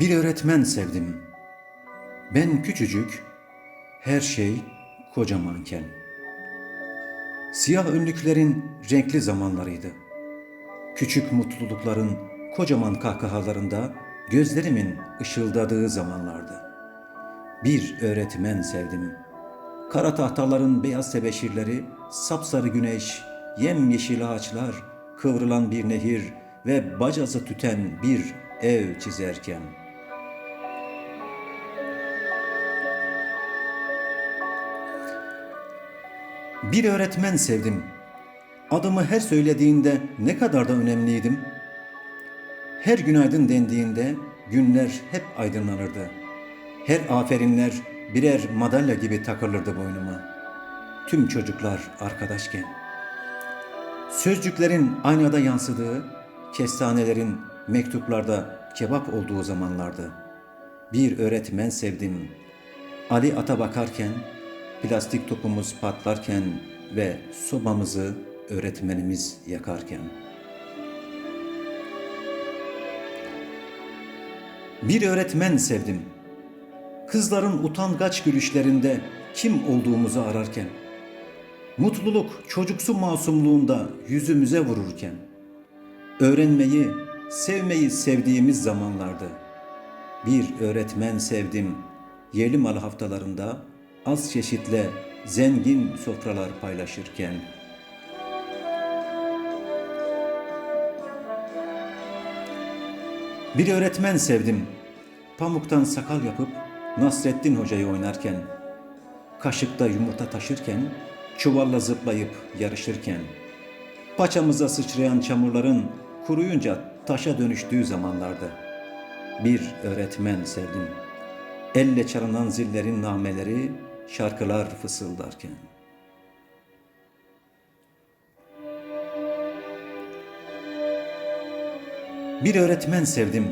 Bir öğretmen sevdim. Ben küçücük, her şey kocamanken. Siyah önlüklerin renkli zamanlarıydı. Küçük mutlulukların kocaman kahkahalarında gözlerimin ışıldadığı zamanlardı. Bir öğretmen sevdim. Kara tahtaların beyaz tebeşirleri, sapsarı güneş, yemyeşil ağaçlar, kıvrılan bir nehir ve bacası tüten bir ev çizerken. Bir öğretmen sevdim. Adımı her söylediğinde ne kadar da önemliydim. Her günaydın dendiğinde günler hep aydınlanırdı. Her aferinler birer madalya gibi takılırdı boynuma. Tüm çocuklar arkadaşken. Sözcüklerin aynada yansıdığı, kestanelerin mektuplarda kebap olduğu zamanlardı. Bir öğretmen sevdim. Ali ata bakarken, plastik topumuz patlarken ve sobamızı öğretmenimiz yakarken. Bir öğretmen sevdim. Kızların utangaç gülüşlerinde kim olduğumuzu ararken. Mutluluk çocuksu masumluğunda yüzümüze vururken. Öğrenmeyi, sevmeyi sevdiğimiz zamanlardı. Bir öğretmen sevdim. Yerli mal haftalarında az çeşitle zengin sofralar paylaşırken. Bir öğretmen sevdim. Pamuktan sakal yapıp Nasrettin Hoca'yı oynarken, kaşıkta yumurta taşırken, çuvalla zıplayıp yarışırken, paçamıza sıçrayan çamurların kuruyunca taşa dönüştüğü zamanlarda bir öğretmen sevdim. Elle çalınan zillerin nameleri şarkılar fısıldarken. Bir öğretmen sevdim.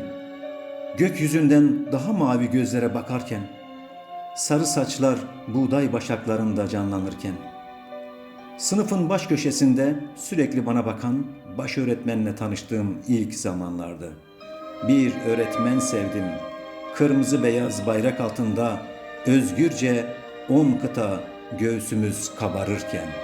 Gökyüzünden daha mavi gözlere bakarken, sarı saçlar buğday başaklarında canlanırken, sınıfın baş köşesinde sürekli bana bakan baş öğretmenle tanıştığım ilk zamanlardı. Bir öğretmen sevdim. Kırmızı beyaz bayrak altında özgürce on kıta göğsümüz kabarırken.''